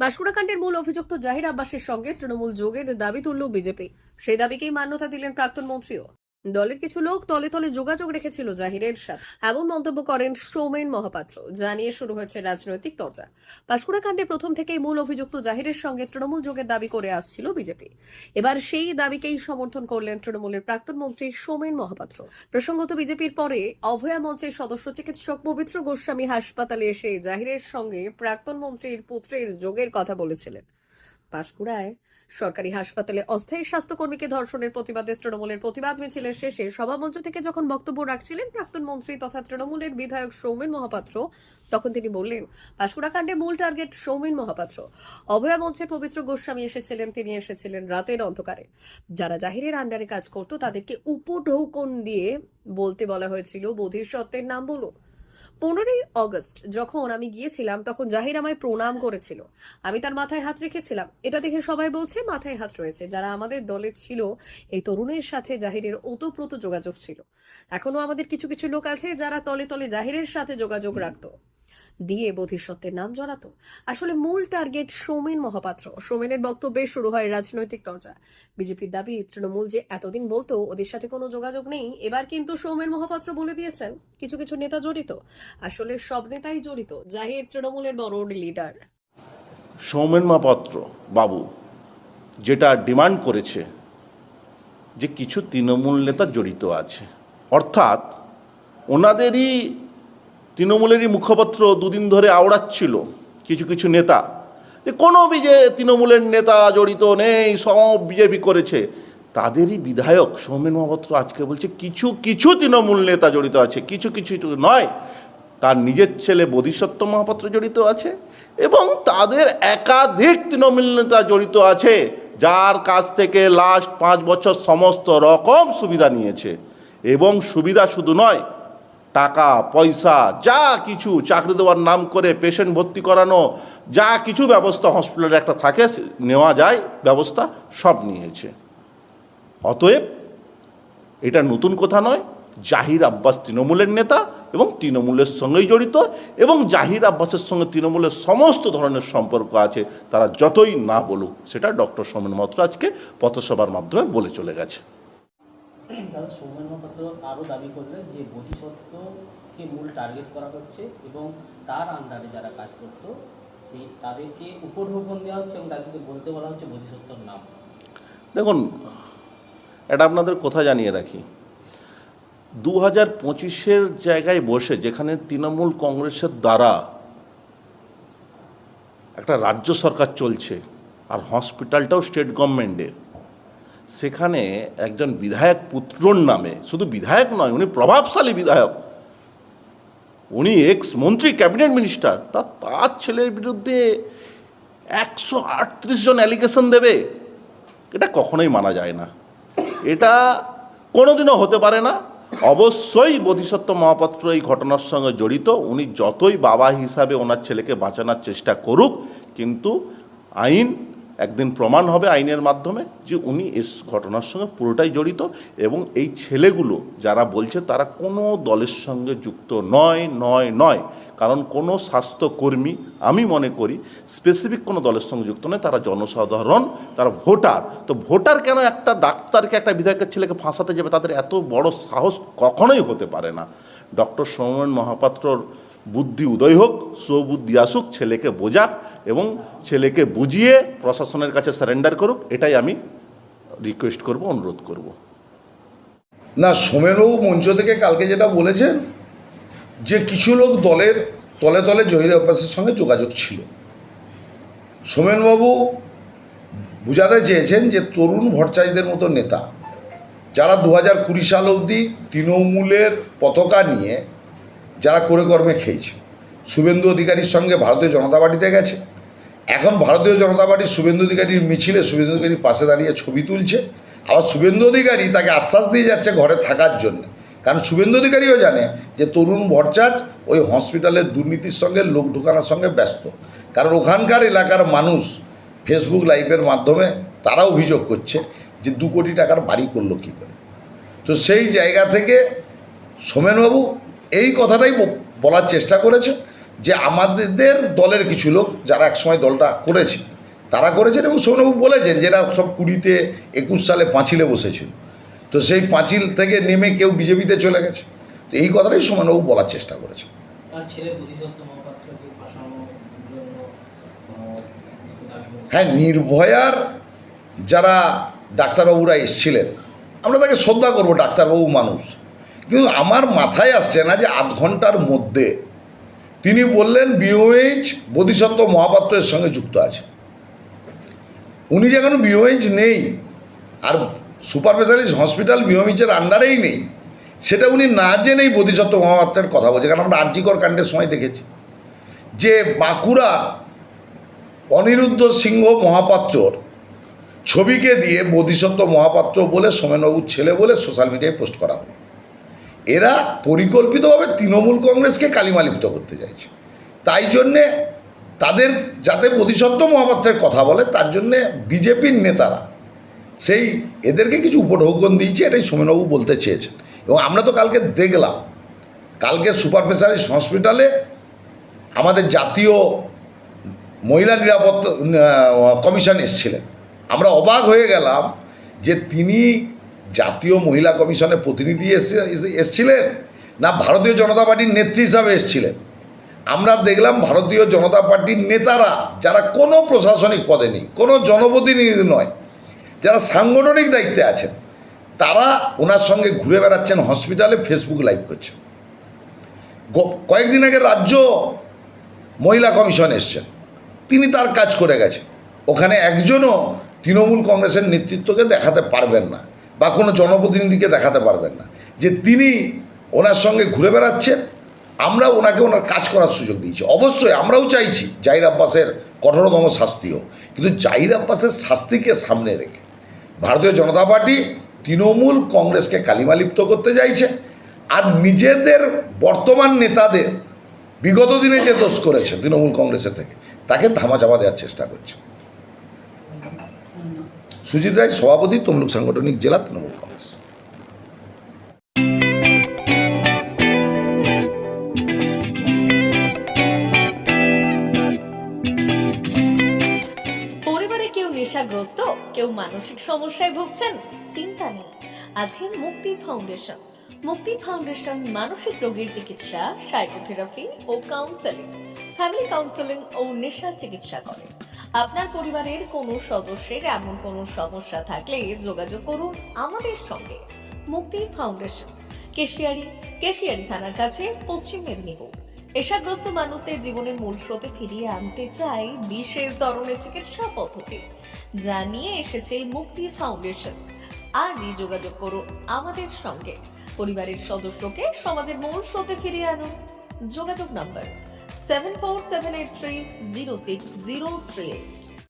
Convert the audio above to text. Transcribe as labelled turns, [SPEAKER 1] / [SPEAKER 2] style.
[SPEAKER 1] বাঁশকুড়াকাণ্ডের মূল অভিযুক্ত জাহির আব্বাসের সঙ্গে তৃণমূল যোগের দাবি তুলল বিজেপি। সেই দাবিকেই মান্যতা দিলেন প্রাক্তন মন্ত্রীও। দলের কিছু লোক তলে তলে যোগাযোগ রেখেছিল জাহিরের সাথে। এমন মন্তব্য করেন সৌমেন মহাপাত্র যা নিয়ে শুরু হয়েছে রাজনৈতিক চর্চা পাঁশকুড়া কাণ্ডে প্রথম থেকেই মূল অভিযুক্ত জাহিরের সঙ্গে তৃণমূল যোগের দাবি করে আসছিল বিজেপি। এবার সেই দাবিকেই সমর্থন করলেন তৃণমূলের প্রাক্তন মন্ত্রী সৌমেন মহাপাত্র। প্রসঙ্গত বিজেপির পরে অভয়া মঞ্চের সদস্য চিকিৎসক পবিত্র গোস্বামী হাসপাতালে এসে জাহিরের সঙ্গে প্রাক্তন মন্ত্রীর পুত্রের যোগের কথা বলেছিলেন। পাঁশকুড়ায় সরকারি হাসপাতালে অস্থায়ী স্বাস্থ্যকর্মীকে ধর্ষণের প্রতিবাদে তৃণমূলের প্রতিবাদ মিছিলের শেষে সভামঞ্চ থেকে যখন বক্তব্য রাখছিলেন প্রাক্তন মন্ত্রী তথা তৃণমূলের বিধায়ক সৌমেন মহাপাত্র, তখন তিনি বললেন, পাঁশকুড়া কাণ্ডে মূল টার্গেট সৌমেন মহাপাত্র। অভয়া মঞ্চের পবিত্র গোস্বামী এসেছিলেন, তিনি এসেছিলেন রাতের অন্ধকারে। যারা জাহিরের আন্ডারে কাজ করত তাদেরকে উপঢৌকন দিয়ে বলতে বলা হয়েছিল, বোধিসত্ত্বের নাম বলো পনেরোই অগস্ট যখন আমি গিয়েছিলাম, তখন জাহির আমায় প্রণাম করেছিল। আমি তার মাথায় হাত রেখেছিলাম। এটা দেখে সবাই বলছে, মাথায় হাত রয়েছে। যারা আমাদের দলে ছিল, এই তরুণের সাথে জাহিরের ওতপ্রোত যোগাযোগ ছিল। এখনও আমাদের কিছু কিছু লোক আছে যারা তলে তলে জাহিরের সাথে যোগাযোগ রাখতো। দিয়ে বোধিসত্ত্বের নাম জড়াতো। আসলে মূল টার্গেট সৌমেন মহাপাত্র। সৌমেনের বক্তব্যে শুরু হয় রাজনৈতিক চর্চা। বিজেপির দাবি, তৃণমূল যে এতদিন বলতো, ওদের সাথে কোনো যোগাযোগ নেই। এবার কিন্তু সৌমেন মহাপাত্র বলে দিয়েছেন, কিছু কিছু নেতা জড়িত। আসলে সব নেতাই জড়িত। জাহির তৃণমূলের বড় লিডার
[SPEAKER 2] সৌমেন মহাপাত্র বাবু, যেটা ডিমান্ড করেছে যে কিছু তৃণমূল নেতা জড়িত আছে। অর্থাৎ ওনাদেরই তৃণমূলেরই মুখপাত্র দুদিন ধরে আওড়াচ্ছিল কিছু কিছু নেতা। যে কোনো বিজে তৃণমূলের নেতা জড়িত নেই, সব বিজেপি করেছে। তাদেরই বিধায়ক সৌমেন মহাপাত্র আজকে বলছে, কিছু কিছু তৃণমূল নেতা জড়িত আছে, কিছু কিছু নয়। তার নিজের ছেলে বোধিসত্ত্ব মহাপাত্র জড়িত আছে এবং তাদের একাধিক তৃণমূল নেতা জড়িত আছে, যার কাছ থেকে লাস্ট পাঁচ বছর সমস্ত রকম সুবিধা নিয়েছে। এবং সুবিধা শুধু নয় টাকা, পয়সা, যা কিছু চাকরি দেওয়ার নাম করে পেশেন্ট ভর্তি করানো, যা কিছু ব্যবস্থা হসপিটালে একটা থাকে, নেওয়া যায়, ব্যবস্থা সব নিয়েছে। অতএব, এটা নতুন কথা নয়, জাহির আব্বাস তৃণমূলের নেতা এবং তৃণমূলের সঙ্গেই জড়িত এবং জাহির আব্বাসের সঙ্গে তৃণমূলের সমস্ত ধরনের সম্পর্ক আছে, তারা যতই না বলুক, সেটা ডক্টর সোমেন মাত্র আজকে পথসভার মাধ্যমে বলে চলে গেছে।
[SPEAKER 3] তাহলে সৌমেন মহাপাত্র আরও দাবি করলেন যে বোধিসত্ত্বকে মূল টার্গেট করা হচ্ছে এবং তার আন্ডারে যারা কাজ করতো সেই তাদেরকে উপঢৌকন দেওয়া হচ্ছে এবং তাদেরকে বলতে বলা হচ্ছে বোধিসত্ত্বর নাম।
[SPEAKER 2] দেখুন, এটা আপনাদের কথা জানিয়ে রাখি। দু হাজার পঁচিশের জায়গায় বসে যেখানে তৃণমূল কংগ্রেসের দ্বারা একটা রাজ্য সরকার চলছে আর হসপিটালটাও স্টেট গভর্নমেন্টের সেখানে একজন বিধায়ক পুত্রর নামে, শুধু বিধায়ক নয়, উনি প্রভাবশালী বিধায়ক। উনি এক্স মন্ত্রী ক্যাবিনেট মিনিস্টার তা তার ছেলের বিরুদ্ধে একশো আটত্রিশ জন অ্যালিগেশন দেবে। এটা কখনোই মানা যায় না। এটা কোনোদিনও হতে পারে না। অবশ্যই বোধিসত্ত্ব মহাপাত্র এই ঘটনার সঙ্গে জড়িত। উনি যতই বাবা হিসাবে ওনার ছেলেকে বাঁচানোর চেষ্টা করুক, কিন্তু আইন একদিন প্রমাণ হবে আইনের মাধ্যমে যে উনি এস ঘটনার সঙ্গে পুরোটাই জড়িত এবং এই ছেলেগুলো যারা বলছে তারা কোনো দলের সঙ্গে যুক্ত নয় নয় নয়। কারণ কোনো স্বাস্থ্যকর্মী, আমি মনে করি স্পেসিফিক কোনো দলের সঙ্গে যুক্ত নয়, তারা জনসাধারণ, তারা ভোটার। তো ভোটার কেন একটা ডাক্তারকে, একটা বিধায়কের ছেলেকে ফাঁসাতে যাবে? তাদের এত বড় সাহস কখনোই হতে পারে না। ডক্টর সৌমেন মহাপাত্রর বুদ্ধি উদয় হোক সুবুদ্ধি আসুক, ছেলেকে বোঝাক এবং ছেলেকে বুঝিয়ে প্রশাসনের কাছে সারেন্ডার করুক, এটাই আমি রিকোয়েস্ট করব, অনুরোধ করব।
[SPEAKER 4] না, সোমেনবাবু মঞ্চ থেকে কালকে যেটা বলেছেন, যে কিছু লোক দলের তলে তলে জহির আব্বাসের সঙ্গে যোগাযোগ ছিল। সোমেনবাবু বুঝাতে চেয়েছেন যে তরুণ ভট্টাচার্যদের মতো নেতা, যারা দু হাজার কুড়ি সাল অবধি তৃণমূলের পতাকা নিয়ে যারা করে কর্মে খেয়েছে। শুভেন্দু অধিকারীর সঙ্গে ভারতীয় জনতা পার্টিতে গেছে। এখন ভারতীয় জনতা পার্টির শুভেন্দু অধিকারীর মিছিলে শুভেন্দু অধিকারীর পাশে দাঁড়িয়ে ছবি তুলছে। আবার শুভেন্দু অধিকারী তাকে আশ্বাস দিয়ে যাচ্ছে ঘরে থাকার জন্য। কারণ শুভেন্দু অধিকারীও জানে যে তরুণ ভট্টাচ ওই হসপিটালের দুর্নীতির সঙ্গে লোক ঢোকানোর সঙ্গে ব্যস্ত। কারণ ওখানকার এলাকার মানুষ ফেসবুক লাইভের মাধ্যমে তারা অভিযোগ করছে যে দু কোটি টাকার বাড়ি করল কী করে? তো সেই জায়গা থেকে সোমেনবাবু এই কথাটাই বলার চেষ্টা করেছে যে আমাদের দলের কিছু লোক যারা একসময় দলটা করেছে তারা করেছেন এবং সৌনবাবু বলেছেন যে এরা সব কুড়িতে একুশ সালে পাঁচিলে বসেছিল। তো সেই পাঁচিল থেকে নেমে কেউ বিজেপিতে চলে গেছে। তো এই কথাটাই সৌমেনবাবু বলার চেষ্টা
[SPEAKER 3] করছে।
[SPEAKER 4] হ্যাঁ নির্ভয়ার যারা ডাক্তারবাবুরা এসছিলেন আমরা তাকে শ্রদ্ধা করব ডাক্তারবাবু মানুষ। কিন্তু আমার মাথায় আসছে না যে আধ ঘণ্টার মধ্যে তিনি বললেন বিওএইচ বোধিসত্ত্ব মহাপাত্রের সঙ্গে যুক্ত আছে। উনি যেখানে বিওএইচ নেই, আর সুপার স্পেশালিস্ট হসপিটাল বিওএইচের আন্ডারেই নেই, সেটা উনি না জেনেই বোধিসত্ত্ব মহাপাত্রের কথা বলছে, কারণ আমরা আর্যিকর কাণ্ডের সময় দেখেছি। যে বাঁকুড়া অনিরুদ্ধ সিংহ মহাপাত্রর ছবিকে দিয়ে বোধিসত্ত্ব মহাপাত্র বলে সোমেনবাবুর ছেলে বলে সোশ্যাল মিডিয়ায় পোস্ট করা হলো। এরা পরিকল্পিতভাবে তৃণমূল কংগ্রেসকে কালিমালিপ্ত করতে চাইছে। তাই জন্যে তাদের যাতে বোধিসত্ত্ব মহাপাত্রের কথা বলে, তার জন্যে বিজেপির নেতারা সেই এদেরকে কিছু উপঢৌকন দিয়েছে, এটাই সোমেনবাবু বলতে চেয়েছেন। এবং আমরা তো কালকে দেখলাম, কালকে সুপার স্পেশালিস্ট হসপিটালে আমাদের জাতীয় মহিলা নিরাপত্তা কমিশন এসেছিলেন। আমরা অবাক হয়ে গেলাম যে তিনি জাতীয় মহিলা কমিশনের প্রতিনিধি এসে এসে- এসছিলেন? না ভারতীয় জনতা পার্টির নেত্রী হিসাবে এসছিলেন? আমরা দেখলাম ভারতীয় জনতা পার্টির নেতারা, যারা কোনো প্রশাসনিক পদে নেই, কোনো জনপ্রতিনিধি নয়, যারা সাংগঠনিক দায়িত্বে আছেন, তারা ওনার সঙ্গে ঘুরে বেড়াচ্ছেন হসপিটালে ফেসবুক লাইভ করছেন। কয়েকদিন আগে রাজ্য মহিলা কমিশন এসছেন। তিনি তার কাজ করে গেছেন। ওখানে একজনও তৃণমূল কংগ্রেসের নেতৃত্বকে দেখাতে পারবেন না। বা কোনো জনপ্রতিনিধিকে দেখাতে পারবেন না। যে তিনি ওনার সঙ্গে ঘুরে বেড়াচ্ছেন আমরা ওনাকে ওনার কাজ করার সুযোগ দিয়েছি। অবশ্যই আমরাও চাইছি জাহির আব্বাসের কঠোরতম শাস্তিও। কিন্তু জাহির আব্বাসের শাস্তিকে সামনে রেখে ভারতীয় জনতা পার্টি তৃণমূল কংগ্রেসকে কালিমালিপ্ত করতে চাইছে আর নিজেদের বর্তমান নেতাদের বিগত দিনে যে দোষ করেছে তৃণমূল কংগ্রেসের থেকে, তাকে ধামাচাপা দেওয়ার চেষ্টা করছে। সুজিত রায় সভাপতি, তমলুক সাংগঠনিক জেলা তৃণমূল কংগ্রেস।
[SPEAKER 5] পরিবারে কেউ নেশাগ্রস্ত, কেউ মানসিক সমস্যায় ভুগছেন, চিন্তা নেই। আছে মুক্তি ফাউন্ডেশন। মুক্তি ফাউন্ডেশন মানসিক রোগের চিকিৎসা, সাইকোথেরাপি ও কাউন্সেলিং ফ্যামিলি কাউন্সেলিং ও নেশা চিকিৎসা করে। আপনার পরিবারের কোনো সদস্যের এমন কোনো সমস্যা থাকলে যোগাযোগ করুন আমাদের সঙ্গে। মুক্তি ফাউন্ডেশন, কেশিয়ারি কেশিয়ারি থানার কাছে পশ্চিম মেদিনীপুর। নেশাগ্রস্ত মানুষদের জীবনের মূল স্রোতে ফিরিয়ে আনতে চাই বিশেষ ধরনের চিকিৎসা পদ্ধতি। যা নিয়ে এসেছে মুক্তি ফাউন্ডেশন। আজই যোগাযোগ করুন আমাদের সঙ্গে। পরিবারের সদস্যকে সমাজের মূল স্রোতে ফিরিয়ে আনুন। যোগাযোগ নম্বর 7478306038.